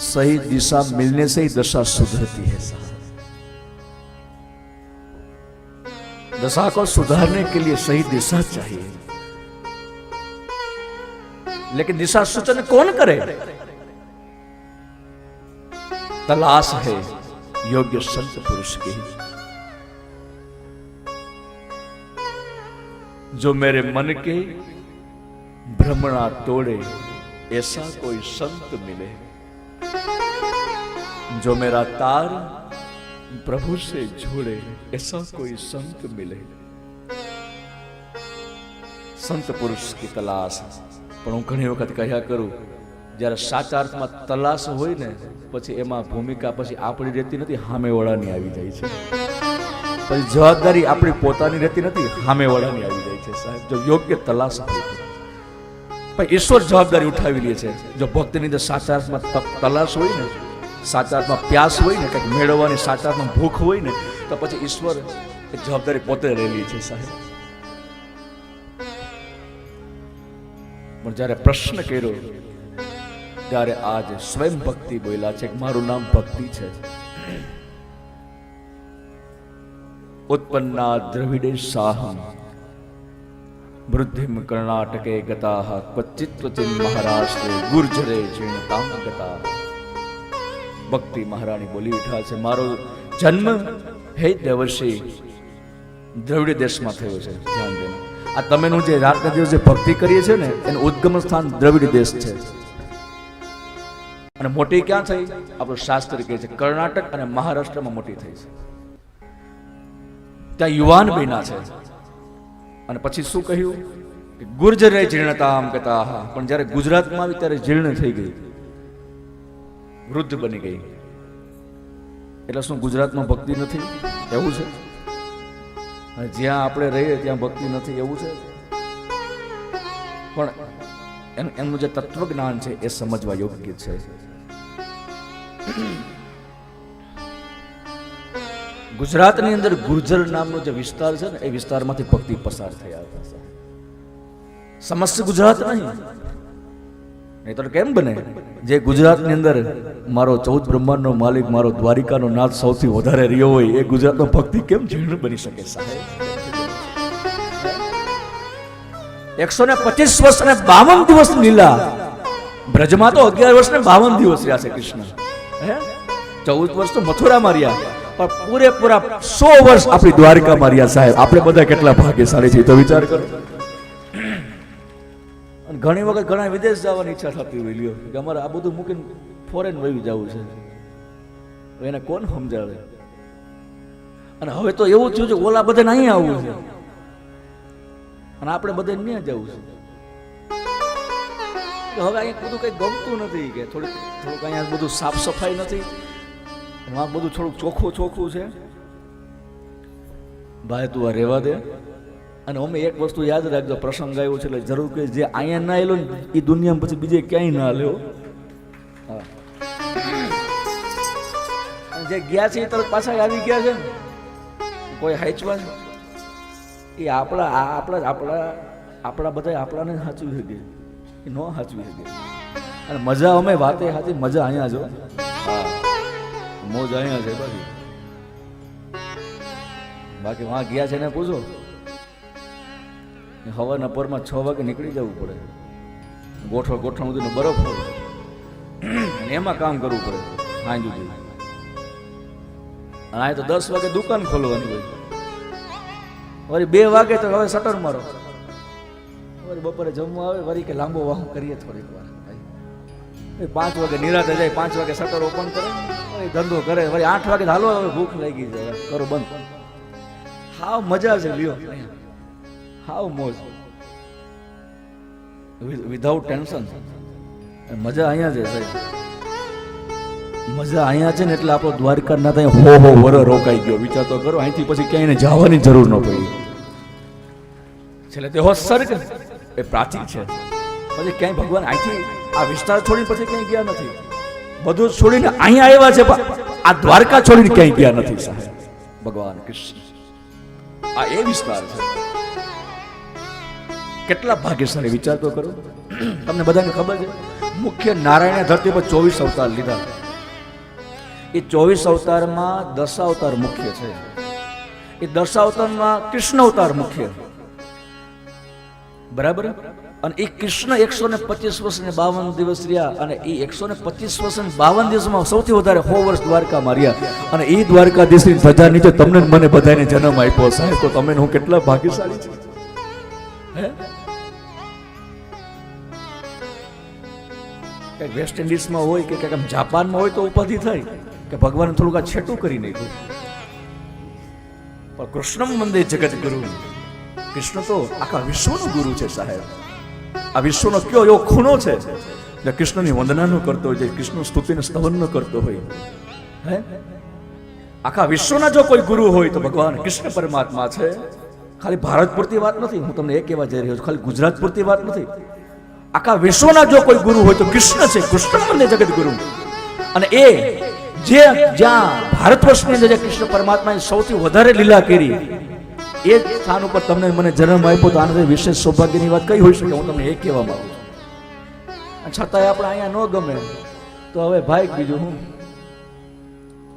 सही दिशा मिलने से ही दशा सुधरती है। दशा को सुधारने के लिए सही दिशा चाहिए। लेकिन दिशा सूचन कौन करे? तलाश है योग्य संत पुरुष की। जो मेरे मन के भ्रमणा तोड़े, ऐसा कोई संत मिले। जो मेरा तार प्रभु से जोड़े ऐसा कोई संत मिले સંત પુરુષ કી તલાશ પણ હું ઘણી વખત કહ્યા કરું જ્યારે સાચા અર્થમાં તલાશ હોય ને પછી એમાં ભૂમિકા પછી આપણી રહેતી નથી સામેવાળાની આવી જાય છે પછી જવાબદારી આપણી પોતાની રહેતી નથી સામેવાળાની આવી જાય છે સાહેબ જો યોગ્ય તલાશ હોય તો. પણ ઈશ્વર જવાબદારી ઉઠાવી લે છે જો ભક્તની અંદર સાચા અર્થમાં તલાશ હોય ને સાચા અર્થમાં પ્યાસ હોય ને, કંઈક મેળવવાની સાચા અર્થમાં ભૂખ હોય ને, તો પછી ઈશ્વર એ જવાબદારી પોતે રહેલી છે સાહેબ. પણ જ્યારે પ્રશ્ન કર્યો, ત્યારે આજે સ્વયં ભક્તિ બોલ્યા છે મારું નામ ભક્તિ છે. ઉત્પન્ના દ્રવિડે સાહમ. વૃદ્ધિમ કર્ણાટકે ગતા ક્વચિત ક્વચિન મહારાષ્ટ્રે ગુર્જરે જીર્ણતામ ગતા ભક્તિ મહારાણી બોલી ઉઠા છે મારો જન્મ હે દેવર્ષિ દ્રવિડ દેશમાં થયો છે ધ્યાન દેना આ તમેનું જે રાતના દિવસે ભક્તિ કરીએ છે ને એનું ઉદ્ગમ સ્થાન દ્રવિડ દેશ છે અને મોટી ક્યાં થઈ? આપણું શાસ્ત્ર કહે છે, કર્ણાટક અને મહારાષ્ટ્રમાં મોટી થઈ છે. ત્યાં યુવાન બેના છે. અને પછી શું કહ્યું? કે ગુર્જરે કહેતા આહા પણ જ્યારે ગુજરાતમાં આવી ત્યારે જીર્ણ થઈ ગઈ. વૃદ્ધ બની ગઈ. એટલે શું ગુજરાતમાં ભક્તિ નથી? એવું છે? જ્યાં આપણે રહીએ ત્યાં ભક્તિ નથી, એવું છે? પણ એમનું જે તત્વજ્ઞાન છે એ સમજવા યોગ્ય છે. ગુજરાતની અંદર ગુર્જર નામનો જે વિસ્તાર છે ને, એ વિસ્તારમાંથી ભક્તિ પસાર થયા હતા સમસ્ત ગુજરાત નહીં. નહીં તો કેમ બને? જે ગુજરાતની અંદર મારો ચૌદ બ્રહ્માંડનો માલિક, મારો દ્વારિકાનો નાથ સૌથી વધારે રહ્યો હોય, એ ગુજરાતનો ભક્તિ કેમ જીર્ણ બની શકે સાહેબ? એકસો ને પચીસ વર્ષ અને બાવન દિવસ લીલા. બ્રજમાં તો અગિયાર વર્ષ ને બાવન દિવસ રહ્યા છે કૃષ્ણ. હે? ચૌદ વર્ષ તો મથુરામાં રહ્યા. પણ પૂરેપૂરા સો વર્ષ આપણી દ્વારિકા રહ્યા સાહેબ. આપણે બધા કેટલા ભાગ્યશાળી છીએ, તો વિચાર કરો. અને ઘણી વખત ઘણા વિદેશ જવાની ઈચ્છા થતી હોય, લ્યો, કે અમારે આ બધું મૂકીને ફોરેન વહી જવું છે. એને કોણ સમજાવે? અને હવે તો એવું થયું છે, ઓલા બધાને અહીંયા આવવું છે. અને આપણે બધે ત્યાં જવું છે. હવે અહીંયા બધું કંઈ ગમતું નથી કે થોડુંક થોડુંક અહીંયા બધું સાફ સફાઈ નથી. આ બધું થોડુંક ચોખ્ખું ચોખ્ખું છે. ભાઈ, તું આ રહેવા દે. અને અમે એક વસ્તુ યાદ રાખજો, પ્રસંગ આવ્યો છે એટલે જરૂર કે જે અહીંયા ના આવેલો ને એ દુનિયામાં પછી બીજે ક્યાંય ના લેવો જે ગયા છે એ તરત પાછા આવી ગયા છે ને. કોઈ હાચવા એ આપણા આપણા આપણા આપણા બધા આપણાને સાચવી શકે. એ ન સાચવી શકે. અને મજા અમે વાતે સાચી મજા અહીંયા જો મોજ અહીંયા છે, બાકી. બાકી વાં ગયા છે ને પૂછો હવાના પરમાં છ વાગે નીકળી જવું પડે. ગોઠો ગોઠણ બધું બરફ પડે અને એમાં કામ કરવું પડે. સાંજ સુધી. અને તો દસ વાગે દુકાન ખોલવાની હોય. વળી બે વાગે તો હવે શટર મારો. વળી બપોરે જમવા આવે, વળી કે લાંબો વાહ કરીએ થોડીક વાર. પાંચ વાગે નિરાતે જાય, પાંચ વાગે શટર ઓપન કરે. ધંધો કરે, વળી આઠ વાગે હાલો, હવે ભૂખ લાગી છે કરો, બંધ. હાવ મજા છે, લ્યો હાવ મોજ. વિધાઉટ ટેન્શન મજા અહીંયા છે સાહેબ મજા અહીંયા છે ને, એટલે આપણો દ્વારકા ના ત્યાં હો હો, વર રોકાઈ ગયો. વિચાર તો કરો, અહીંથી પછી ક્યાંય જવાની જરૂર ન પડી. છેલ્લે તે હો સર્ગ એ પ્રાચીન છે. પછી ક્યાંય ભગવાન અહીંથી આ વિસ્તાર છોડીને પછી ક્યાંય ગયા નથી. બધું છોડીને અહીંયા આવ્યા છે આ દ્વારકા છોડીને ક્યાંય ગયા નથી, સાહેબ. ભગવાન કૃષ્ણ. આ એ વિસ્તાર છે. કેટલા ભાગ્યશાળી વિચાર તો કરો. તમને બધાને ખબર છે, મુખ્ય નારાયણે ધરતી પર ચોવીસ અવતાર લીધા. એ ચોવીસ અવતારમાં દશાવતાર મુખ્ય છે. એ દશાવતારમાં કૃષ્ણ અવતાર મુખ્ય. બરાબર? અને એ કૃષ્ણ એકસો ને પચીસ વર્ષ ને બાવન દિવસ રહ્યા અને એ એકસો ને પચીસ વર્ષ ને બાવન દિવસમાં સૌથી વધારે સો વર્ષ દ્વારકામાં રહ્યા. અને એ દ્વારકાધીશની ધજા નીચે તમને મને બધાને જન્મ આપ્યો સાહેબ તો તમે હું કેટલા ભાગ્યશાળી છે? કંઈક વેસ્ટ ઇન્ડિઝમાં હોય કે કંઈક જાપાનમાં હોય તો ઉપાધિ થાય કે ભગવાન થોડુંક આ છેટું કરી નાખ્યું. પણ કૃષ્ણ મંદિર જગત ગુરુ. કૃષ્ણ તો આખા વિશ્વનું ગુરુ છે સાહેબ. આ વિશ્વનો કયો એવો ખૂણો છે જે કૃષ્ણની વંદનાનું કરતો હોય જે કૃષ્ણ સ્તુતિને સ્તવન ન કરતો હોય. હે? આખા વિશ્વના જો કોઈ ગુરુ હોય તો ભગવાન કૃષ્ણ પરમાત્મા છે. ખાલી ભારત પૂરતી વાત નથી. હું તમને એ કહેવા જઈ રહ્યો છું, ખાલી ગુજરાત પૂરતી વાત નથી. આખા વિશ્વના જો કોઈ ગુરુ હોય તો કૃષ્ણ છે, કૃષ્ણ મને જગત ગુરુ અને એ જે જ્યાં ભારત વર્ષની અંદર જે કૃષ્ણ પરમાત્માએ સૌથી વધારે લીલા કરી એ સ્થાન ઉપર તમને મને જન્મ આપ્યો તો આનાથી વિશેષ સૌભાગ્યની વાત કઈ હોઈ શકે? હું તમને એ કહેવા માંગુ છતાંય આપણે અહીંયા ન ગમે તો હવે ભાઈ બીજું હું